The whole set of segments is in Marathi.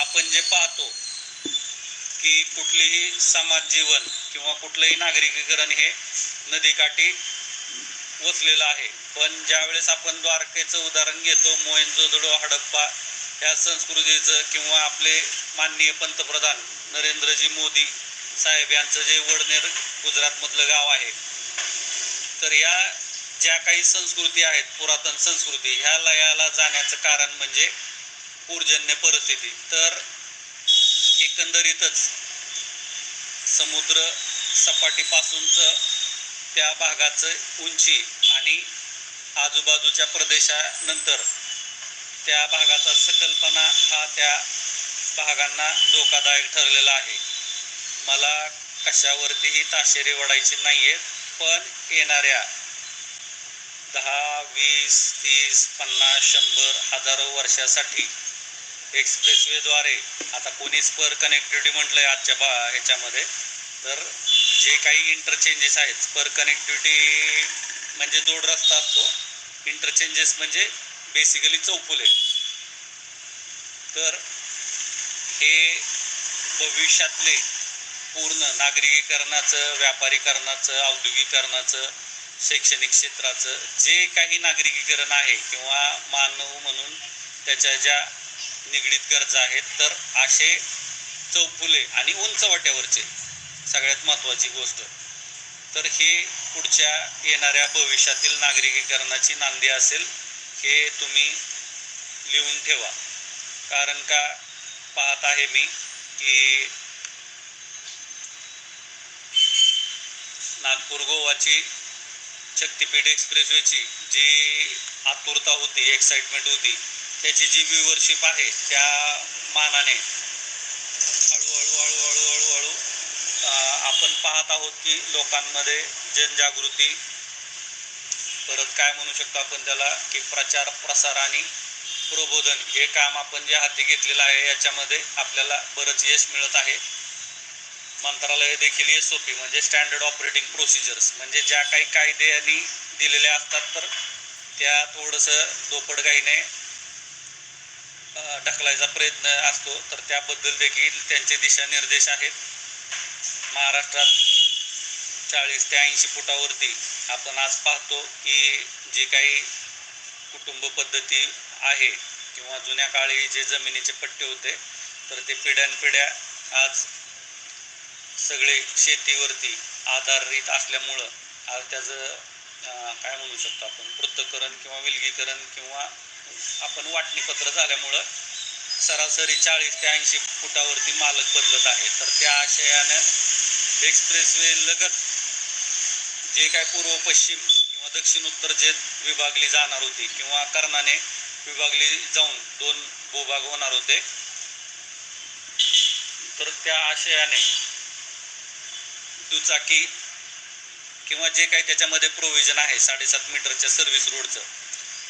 आपण जे पाहतो की कुठलीही समाज जीवन किंवा कुठलंही नागरिकीकरण हे नदीकाठी वसलेलं आहे. पण ज्यावेळेस आपण द्वारकेचं उदाहरण घेतो मोहेंजोदडो हडप्पा ह्या संस्कृतीचं किंवा आपले माननीय पंतप्रधान नरेंद्रजी मोदी साहेब यांचं जे वडनेर गुजरातमधलं गाव आहे तर या ज्या काही संस्कृती आहेत पुरातन संस्कृती ह्या लयाला जाण्याचं कारण म्हणजे पूरजन्य परिस्थिती. तर एकंदरीतच समुद्र सपाटीपासूनचं त्या भागाचं उंची आणि आजूबाजूच्या प्रदेशानंतर त्या भागाचा सकल्पना हा त्या भागांना धोकादायक ठरलेला आहे. मला कशावरतीही ताशेरे वडायचे नाही आहेत पण येणाऱ्या दहा वीस तीस पन्नास शंभर हजारो वर्षासाठी एक्सप्रेसवेद्वारे. आता कोणी स्पर कनेक्टिव्हिटी म्हटलंय आजच्या बा ह्याच्यामध्ये. तर जे काही इंटरचेंजेस आहेत स्पर कनेक्टिव्हिटी म्हणजे जोड रस्ता असतो. इंटरचेंजेस म्हणजे बेसिकली चौफुले तर हे भविष्यातले पूर्ण नागरिकीकरणाचं व्यापारीकरणाचं औद्योगिकरणाचं शैक्षणिक क्षेत्राचं जे काही नागरिकीकरण आहे किंवा मानव म्हणून त्याच्या ज्या निगडीत गरजा आहेत तर असे चौफुले आणि उंच वाट्यावरचे सगळ्यात महत्त्वाची गोष्ट. तर हे पुढच्या येणाऱ्या भविष्यातील नागरिकीकरणाची नांदी असेल हे तुम्ही लिहून ठेवा. कारण का पाहत आहे मी की नागपूर गोवाची शक्तीपीठ एक्सप्रेसवेची जी आतुरता होती एक्साइटमेंट होती त्याची जी व्ह्युअरशिप आहे त्या मानाने हळूहळू हळूहळू हळूहळू आपण पाहत आहोत की लोकांमध्ये जनजागृती परत काय म्हणू शकतो आपण त्याला की प्रचार प्रसार आणि प्रबोधन हे काम आपण जे हाती घेतलेलं आहे याच्यामध्ये आपल्याला बरंच यश मिळत आहे. मंत्रालय देखील एस ओ पी म्हणजे स्टँडर्ड ऑपरेटिंग प्रोसिजर्स म्हणजे ज्या काही कायदे आणि दिलेल्या असतात तर त्या थोडंसं दोपडगाईने ढकलायचा प्रयत्न असतो. तर त्याबद्दल देखील त्यांचे दिशानिर्देश आहेत. महाराष्ट्रात चाळीस ते ऐंशी फुटावरती आपण आज पाहतो की जे काही कुटुंब पद्धती आहे किंवा जुन्या काळी जे जमिनीचे पट्टे होते तर ते पिढ्यानपिढ्या आज सगळे शेतीवरती आधारित असल्यामुळं आज त्याचं काय म्हणू शकतो आपण पृथ्थकरण किंवा विलगीकरण किंवा आपण वाटणीपत्र झाल्यामुळं सरासरी चाळीस ते ऐंशी फुटावरती मालक बदलत आहे. तर त्या आशयानं एक्सप्रेसवे लगत जे काय पूर्व पश्चिम किंवा दक्षिण उत्तर जे विभागली जाणार होती किंवा कर्णाने विभागली जाऊन दोन भूभाग होणार होते. तर त्या आशयाने दुचाकी किंवा जे काही त्याच्यामध्ये प्रोव्हिजन आहे साडेसात मीटरच्या सर्व्हिस रोडचं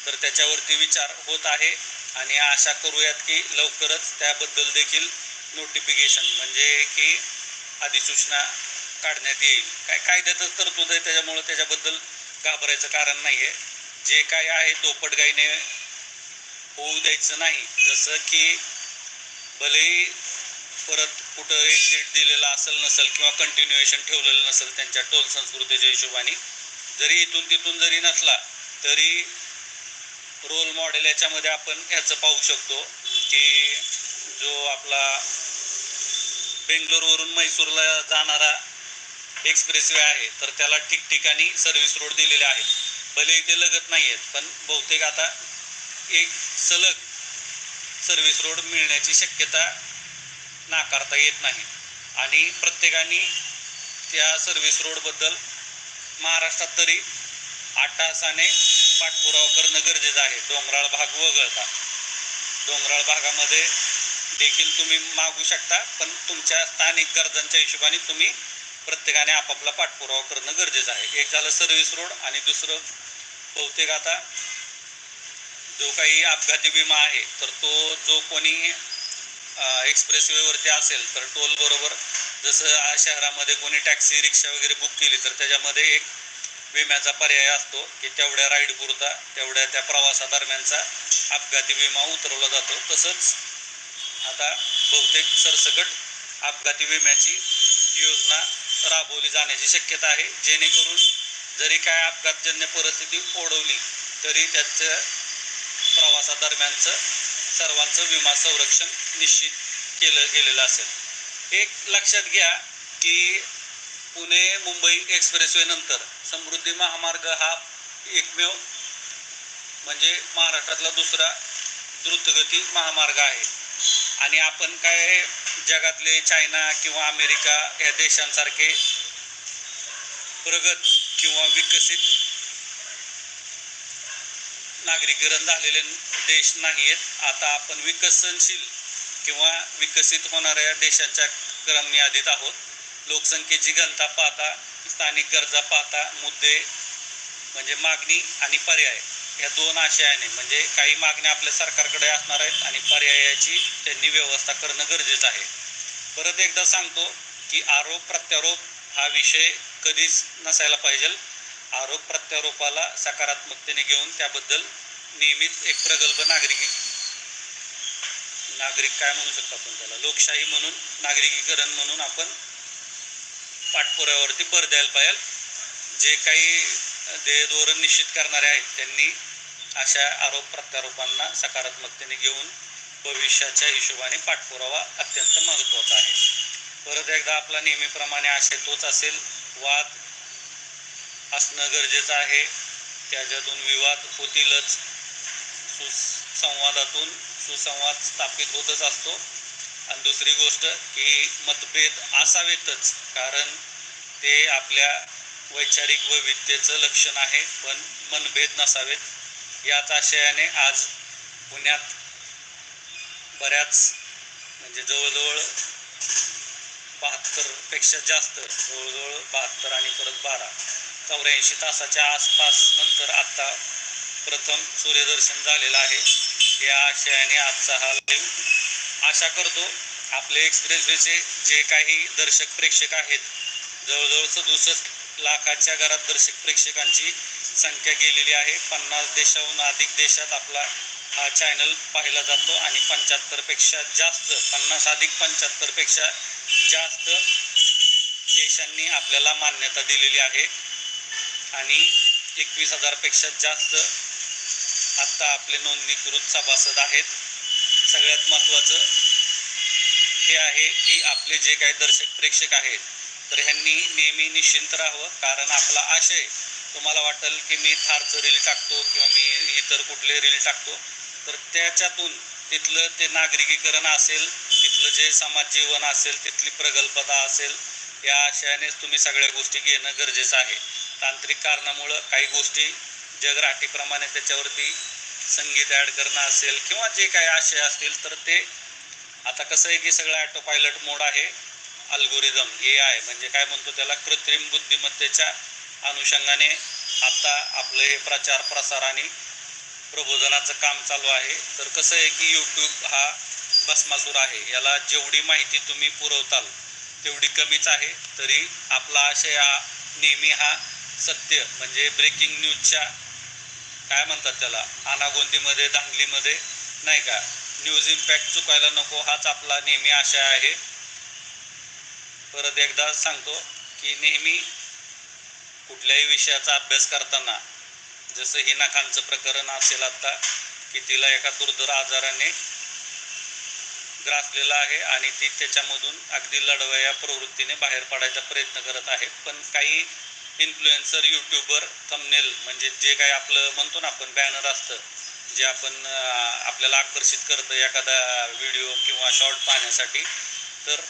तर त्याच्यावरती विचार होत आहे आणि आशा करूयात की लवकरच त्याबद्दल देखील नोटिफिकेशन म्हणजे की अधिसूचना काढण्यात येईल. काय कायद्यातच तरतूद आहे त्याच्यामुळं त्याच्याबद्दल घाबरायचं कारण नाही आहे जे काय आहे दोपटगाईने होऊ द्यायचं नाही. जसं की भलेही परत कुठं एक्झिट दिलेला असेल नसेल किंवा कंटिन्युएशन ठेवलेलं नसेल त्यांच्या टोल संस्कृतीच्या हिशोबाने जरी इथून तिथून जरी नसला तरी रोल मॉडेल याच्यामध्ये आपण ह्याचं पाहू शकतो की जो आपला बेंगलोरवरून म्हैसूरला जाणारा एक्सप्रेसवे आहे तर त्याला ठिकठिकाणी सर्व्हिस रोड दिलेले आहेत. भले इथे लगत नाही आहेत पण बहुतेक आता एक सलग सर्व्हिस रोड मिळण्याची शक्यता नाकारता येत नाही. आणि प्रत्येकाने त्या सर्व्हिस रोडबद्दल महाराष्ट्रात तरी आठ तासाने पाठपुरावा करणं गरजेचं आहे. डोंगराळ भाग वगळता. डोंगराळ भागामध्ये देखील तुम्ही मागू शकता पण तुमच्या स्थानिक गरजांच्या हिशोबाने तुम्ही प्रत्येकाने आपापला पाठपुरावा करणं गरजेचं आहे. एक झालं सर्व्हिस रोड आणि दुसरं बहुतेक आता जो काही अपघाती विमा आहे तर तो जो कोणी एक्सप्रेसवेवरती असेल तर टोल बरोबर जसं शहरामध्ये कोणी टॅक्सी रिक्षा वगैरे बुक केली तर त्याच्यामध्ये एक विम्याचा पर्याय असतो की तेवढ्या राईड पुरता तेवढ्या त्या प्रवासादरम्यानचा अपघाती विमा उतरवला जातो. तसंच आता बहुतेक सरसकट अपघाती विम्याची योजना राबवली जाण्याची शक्यता आहे. जेणेकरून जरी काय अपघातजन्य परिस्थिती ओढवली तरी त्याचं प्रवासादरम्यानचं सर्वांचं विमा संरक्षण निश्चित केलं गेलेलं असेल. एक लक्षात घ्या की पुणे मुंबई एक्सप्रेसवे नंतर समृद्धी महामार्ग हा एकमेव म्हणजे महाराष्ट्रातला दुसरा द्रुतगती महामार्ग आहे. आणि आपण काय जगातले चायना किंवा अमेरिका या देशांसारखे प्रगत किंवा विकसित नागरीकरण झालेले देश नाही आहेत आता आपण विकसनशील किंवा विकसित होणाऱ्या देशांच्या क्रम यादीत आहोत. लोकसंख्येची घनता पाहता स्थानिक गरजा पाहता मुद्दे म्हणजे मागणी आणि पर्याय. या दोन आशयाने म्हणजे काही मागण्या आपल्या सरकारकडे असणार आहेत आणि पर्यायाची त्यांनी व्यवस्था करणं गरजेचं आहे. परत एकदा सांगतो की आरोप प्रत्यारोप हा विषय कधीच नसायला पाहिजे. आरोप प्रत्यारोपाला सकारात्मकतेने घेऊन त्याबद्दल नियमित एक प्रगल्भ नागरिक नागरिक काय म्हणू शकतो आपण त्याला? लोकशाही म्हणून नागरिकीकरण म्हणून आपण पाठपुराव्यावरती भर द्यायला पाहिजे. जे काही ध्येय निश्चित करणारे आहेत त्यांनी अशा आरोप प्रत्यारोपांना सकारात्मकतेने घेऊन भविष्याच्या हिशोबाने पाठपुरावा अत्यंत महत्त्वाचा आहे. परत एकदा आपला नेहमीप्रमाणे आशय तोच असेल वाद असणं गरजेचं आहे. त्याच्यातून विवाद होतीलच. सुसंवादातून सुसंवाद स्थापित होतच असतो. आणि दुसरी गोष्ट की मतभेद असावेतच कारण ते आपल्या वैचारिक वैविध्यतेचं लक्षण आहे पण मनभेद नसावेत. याच आशयाने आज पुण्यात बऱ्याच म्हणजे जवळजवळ बहात्तरपेक्षा जास्त जवळजवळ बहात्तर आणि परत बारा चौऱ्याऐंशी तासाच्या आसपास नंतर आत्ता प्रथम सूर्यदर्शन झालेलं आहे. या आशयाने आजचा हा लाईव्ह आशा करतो आपले एक्सप्रेसवेचे जे काही दर्शक प्रेक्षक आहेत जवळजवळ सदुसष्ट लाखाच्या घरात दर्शक प्रेक्षकांची संख्या गेलेली आहे. पन्नास देशाहून अधिक देशात आपला हा चॅनल पाहिला जातो आणि पंच्याहत्तरपेक्षा जास्त पन्नास अधिक पंच्याहत्तरपेक्षा जास्त देशांनी आपल्याला मान्यता दिलेली आहे. आणि एकवीस हजारपेक्षा जास्त आत्ता आपले नोंदणीकृत सभासद आहेत. सगळ्यात महत्त्वाचं हे आहे की आपले जे काही दर्शक प्रेक्षक आहेत तर ह्यांनी नेहमी निश्चिंत राहावं. कारण आपला आशय तुम्हाला वाटेल की मी थारचं रील टाकतो किंवा मी इतर कुठले रील टाकतो तर त्याच्यातून तिथलं ते नागरिकीकरण असेल तिथलं जे समाज जीवन असेल तिथली प्रगल्भता असेल या आशयानेच तुम्ही सगळ्या गोष्टी घेणं गरजेचं आहे. तांत्रिक कारणामुळं काही गोष्टी जगराटीप्रमाणे त्याच्यावरती संगीत ॲड करणं असेल किंवा जे काही आशय असतील तर ते आता कसं आहे की सगळं ॲटो पायलट मोड आहे. अल्गोरिदम ए आय म्हणजे काय म्हणतो त्याला? कृत्रिम बुद्धिमत्तेच्या अनुषंगाने आता आपलं हे प्रचार प्रसार आणि प्रबोधनाचं काम चालू आहे. तर कसं आहे की यूट्यूब हा भस्मासूर आहे. याला जेवढी माहिती तुम्ही पुरवताल तेवढी कमीच आहे. तरी आपला आशय हा नेहमी हा सत्य म्हणजे ब्रेकिंग न्यूजच्या काय म्हणतात त्याला? अनागोंदीमध्ये धांगलीमध्ये नाही का? न्यूज इम्पॅक्ट चुकायला नको हाच आपला नेहमी आशय आहे. परत एकदा सांगतो की नेहमी कुठल्याही विषयाचा अभ्यास करताना जसं ही नखांचं प्रकरण असेल आता की तिला एका दुर्धर आजाराने ग्रासलेला आहे आणि ती त्याच्यामधून अगदी लढवया या प्रवृत्तीने बाहेर पडायचा प्रयत्न करत आहे. पण काही इन्फ्लुएन्सर यूट्यूबर थंबनेल म्हणजे जे काही आपलं म्हणतो ना आपण बॅनर असतं जे आपण आपल्याला आकर्षित करतं एखादा व्हिडिओ किंवा शॉर्ट पाहण्यासाठी तर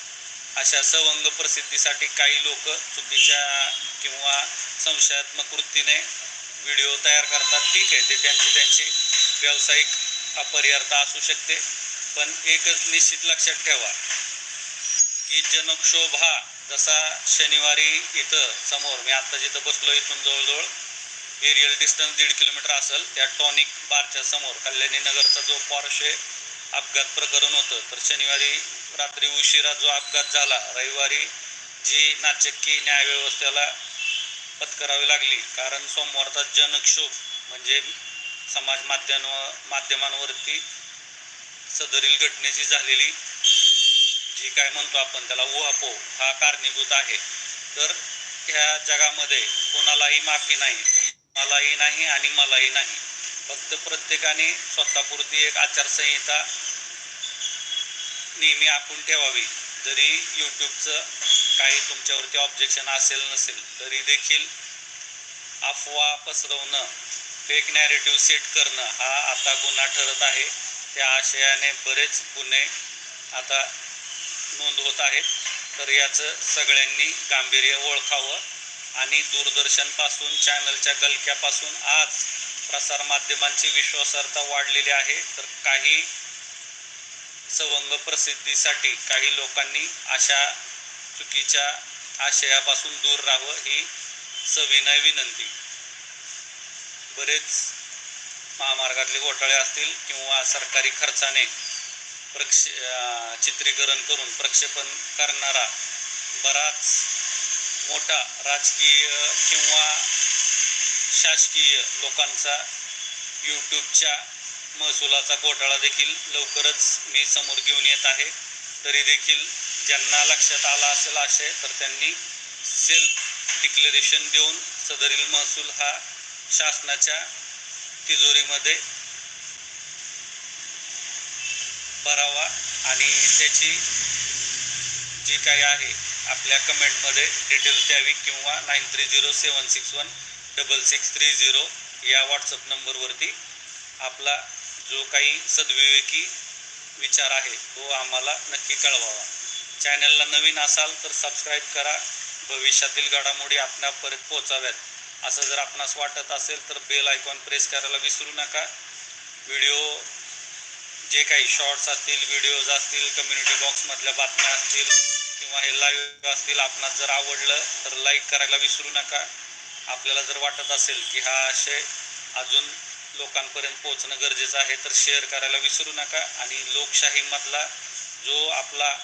अशा सवंग प्रसिद्धीसाठी काही लोक चुकीच्या किंवा संशयात्मक वृत्तीने व्हिडिओ तयार करतात. ठीक आहे ते त्यांची त्यांची व्यावसायिक अपरिहार्यता असू शकते. पण एकच निश्चित लक्षात ठेवा की जनक्षोभ हा जसा शनिवारी इथं समोर मी आत्ता जिथं बसलो इथून जवळजवळ एरियल डिस्टन्स दीड किलोमीटर असेल त्या टॉनिक बारच्या समोर कल्याणी नगरचा जो पॉर्शे अपघात प्रकरण होतं. तर शनिवारी रात्री उशिरा जो अपघात झाला रविवारी जी नाचक्की न्यायव्यवस्थेला पत्करावी लागली. कारण सोमवारचा जनक्षोभ म्हणजे समाज माध्यम माध्यमांवरती सदरील घटनेची झालेली जी काय म्हणतो आपण त्याला उहापोह हा कारणीभूत आहे. तर ह्या जगामध्ये कोणालाही माफी नाही तुम्हालाही नाही आणि मलाही नाही. फक्त प्रत्येकाने स्वतःपुरती एक आचारसंहिता नेहमी आपण ठेवावी. जरी यूट्यूबचं काही तुमच्यावरती ऑब्जेक्शन असेल नसेल तरी देखील अफवा पसरवणं फेक नॅरेटिव्ह सेट करणं हा आता गुन्हा ठरत आहे. त्या आशयाने बरेच गुन्हे आता नोंद होत आहेत तर याचं सगळ्यांनी गांभीर्य ओळखावं आणि दूरदर्शनपासून चॅनलच्या गलक्यापासून आज प्रसारमाध्यमांची विश्वासार्हता वाढलेली आहे. तर काही सवंग प्रसिद्धीसाठी काही लोकांनी अशा चुकीच्या आशयापासून दूर राहावं ही सविनय विनंती. बरेच महामार्गातले घोटाळे असतील किंवा सरकारी खर्चाने प्रक्षे चित्रीकरण करून प्रक्षेपण करणारा बराच मोठा राजकीय किंवा शासकीय लोकांचा यूट्यूबच्या महसुलाचा घोटाळा देखील लवकरच मी समोर घेऊन येत आहे. तरी देखील ज्यांना लक्षात आला असेल आशय तर त्यांनी सेल्फ डिक्लेरेशन देऊन सदरील महसूल हा शासनाच्या तिजोरीमध्ये भरावा आणि त्याची जी काही आहे आपल्या कमेंटमध्ये डिटेल्स द्यावी किंवा nine three zero seven six one double six three zero या व्हॉट्सअप नंबरवरती आपला जो काही सद्विवेकी विचार आहे तो आम्हाला नक्की कळवावा. चॅनलला नवीन असाल तर सबस्क्राईब करा. भविष्यातील घडामोडी आपणापर्यंत पोहोचाव्यात. असं जर आपणास वाटत असेल तर बेल आयकॉन प्रेस करायला विसरू नका. व्हिडिओ जे काही शॉर्ट्स असतील व्हिडिओज असतील कम्युनिटी बॉक्समधल्या बातम्या असतील किंवा हे लाईव्ह असतील आपणास जर आवडलं तर लाईक करायला विसरू नका. आपल्याला जर वाटत असेल की हा आशय अजून लोकांपर्यंत पोहोचणं गरजेचं आहे तर शेअर करायला विसरू नका. आणि लोकशाहीमधला जो आपला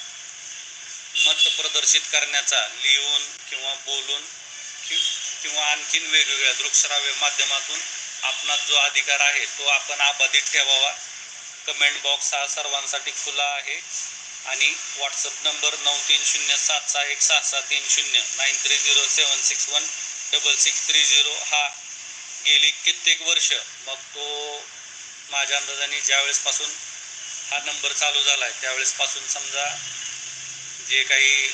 मत प्रदर्शित करण्याचा लिहून किंवा बोलून किंवा आणखीन वेगवेगळ्या दृकश्राव्य माध्यमातून आपणास जो अधिकार आहे तो आपण अबाधित ठेवावा. कमेंट बॉक्स हा सर्वांसाठी खुला आहे आणि व्हॉट्सअप नंबर नऊ तीन शून्य सात सहा एक सहा सहा तीन शून्य nine three zero seven six one double six three zero हा गेली कित्येक वर्ष मग तो माझ्या अंदाजाने ज्यावेळेसपासून हा नंबर चालू झाला आहे त्यावेळेसपासून समजा जे काही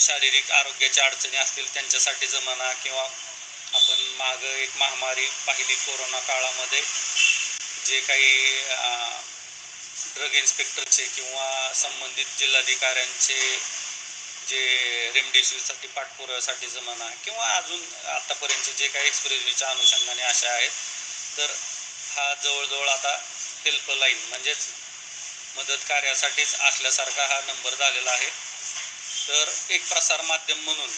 शारीरिक आरोग्याच्या अडचणी असतील त्यांच्यासाठीचं म्हणा किंवा आपण मागं एक महामारी पाहिली कोरोना काळामध्ये जे काही ड्रग इन्स्पेक्टरचे किंवा संबंधित जिल्हाधिकाऱ्यांचे जे रेमडेसिवीरसाठी पाठपुराव्यासाठीचं म्हणा किंवा अजून आतापर्यंतचे जे काही एक्सप्रेसवेच्या अनुषंगाने अशा आहेत तर हा जवळजवळ आता हेल्पलाईन म्हणजेच मदत कार्यासाठीच असल्यासारखा हा नंबर झालेला आहे. तर एक प्रसार माध्यम म्हणून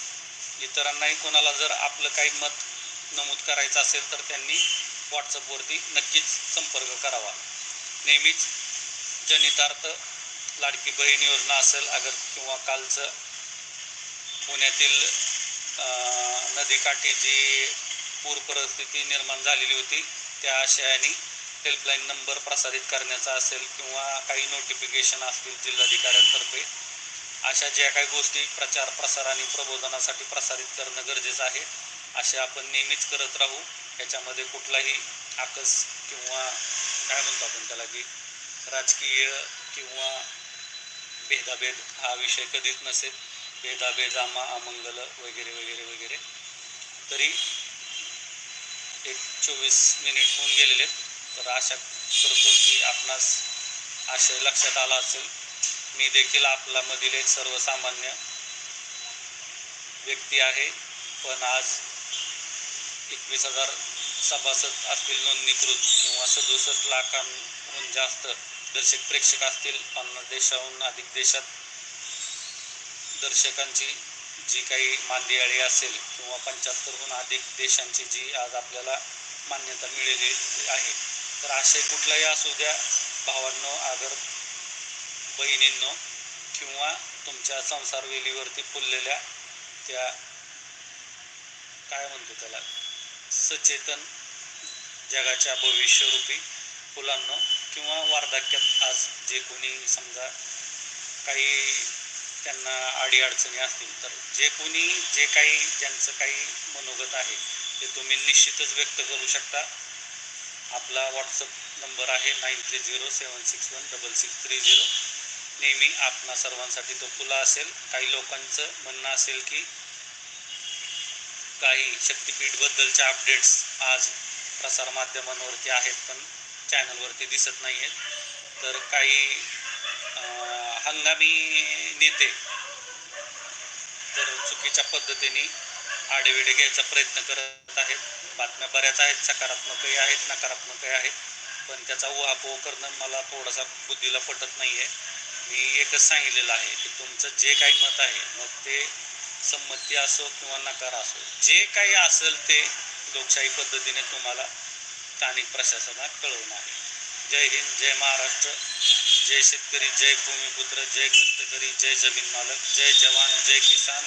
इतरांनाही कोणाला जर आपलं काही मत नमूद करायचं असेल तर त्यांनी व्हॉट्सअपवरती नक्कीच संपर्क करावा. नेहमीच जनितार्थ लाडकी बहीण योजना असेल अगर किंवा कालचं पुण्यातील नदीकाठी जी पूर परिस्थिती निर्माण झालेली होती त्या आशयाने हेल्पलाईन नंबर प्रसारित करण्याचा असेल किंवा काही नोटिफिकेशन असतील जिल्हाधिकाऱ्यांतर्फे अशा ज्या काही गोष्टी प्रचार प्रसार आणि प्रबोधनासाठी प्रसारित करणं गरजेचं आहे असे आपण नेहमीच करत राहू. याच्यामध्ये कुठलाही आकस किंवा काय म्हणतो आपण त्याला की राजकीय किंवा भेदाभेद हा विषय कधीच नसेल. भेदाभेद आमा अमंगल वगैरे वगैरे वगैरे. तरी एक चोवीस मिनिट होऊन गेलेले आहेत. तर आशा करतो की आपणास आशय लक्षात आला असेल. मी देखील आपल्यामधील एक सर्वसामान्य व्यक्ती आहे. पण आज एकवीस हजार सभासद असतील नोंदणीकृत किंवा सदुसष्ट लाखांहून जास्त दर्शक प्रेक्षक असतील पन्नास देशाहून अधिक देशात दर्शकांची जी काही मांदियाळी असेल किंवा पंच्याहत्तरहून अधिक देशांची जी आज आपल्याला मान्यता मिळेली आहे. तर आशय कुठलाही असू द्या भावांनो आगर बहिणींनो किंवा तुमच्या संसार वेलीवरती फुललेल्या त्या काय म्हणतो त्याला? सचेतन जगाच्या भविष्यरूपी फुलांनो किंवा वार्धक्यात आज जे कोणी समजा काही त्यांना अडीअडचणी असतील तर जे कोणी जे काही ज्यांचं काही मनोगत आहे ते तुम्ही निश्चितच व्यक्त करू शकता. आपला व्हॉट्सअप नंबर आहे nine three zero seven six one double six three zero. नेहमी आपणा सर्वांसाठी तो खुला असेल. काही लोकांचं म्हणणं असेल की काही शक्तिपीठबद्दलच्या अपडेट्स आज प्रसारमाध्यमांवरती आहेत पण चॅनलवरती दिसत नाही आहेत तर काही हंगामी नेते तर चुकीच्या पद्धतीने आडेविडे घ्यायचा प्रयत्न करत आहेत. बातम्या बऱ्याच आहेत सकारात्मकही आहेत नकारात्मकही आहेत पण त्याचा उहापोह करणं मला थोडासा बुद्धीला पटत नाही आहे मी एकच सांगितलेलं आहे की तुमचं जे काही मत आहे मग ते संमती असो किंवा नकार असो जे काही असेल ते लोकशाही पद्धतीने तुम्हाला स्थानिक प्रशासनात कळवणं आहे. जय हिंद जय महाराष्ट्र जय शेतकरी जय भूमिपुत्र जय कष्टकरी जय जमीन मालक जय जवान जय किसान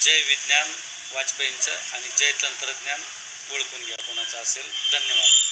जय विज्ञान वाजपेयींचं आणि जय तंत्रज्ञान ओळखून घ्या कोणाचं असेल. धन्यवाद.